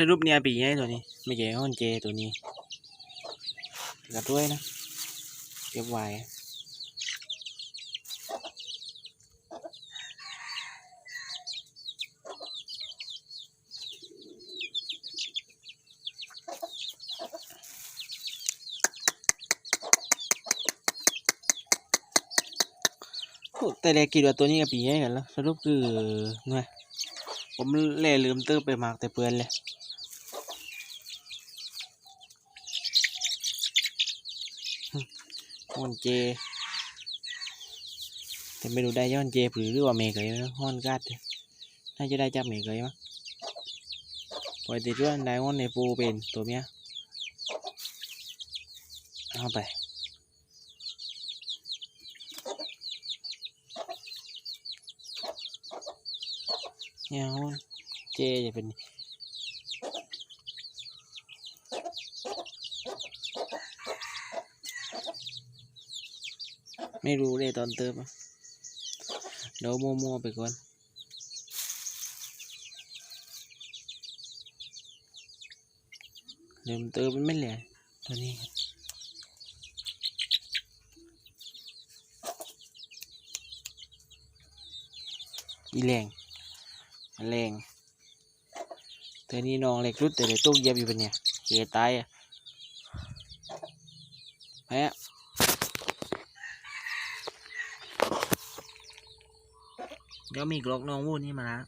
สรุปเนี่ยปีไงตัวนี้ ไม่ใช่ห้อนเจตัวนี้กระด้วยนะเก็บไว้แต่แรกคิดว่าตัวนี้กับปีไงกันแล้วสรุปคือไง ผมเล่ลืมเติมไปมากแต่เปือนเลยฮอนเจ แต่ไม่รู้ได้ย้อนเจหรือหรือว่าเมย์เกยนะฮอนกัดน่าจะได้จับเมย์เกยมั้งปล่อยติดเรื่องได้ฮอนในปูเป็นตัวเมียเอาไป เนี่ยฮอนเจจะเป็นไม่รู้เลยตอนเติมอะเดี๋ยวมัวๆไปก่อนเดี๋ยวมันเติมมันไม่เหลือตัวนี้อีแรง แรงเธอนี่น้องเล็กรุดแต่เด็กตู้เย็บอยู่เป็นเนี่ยเกยตายอะแพ้เดี๋ยวมีกลอกน้องวูดนี่มาแล้ว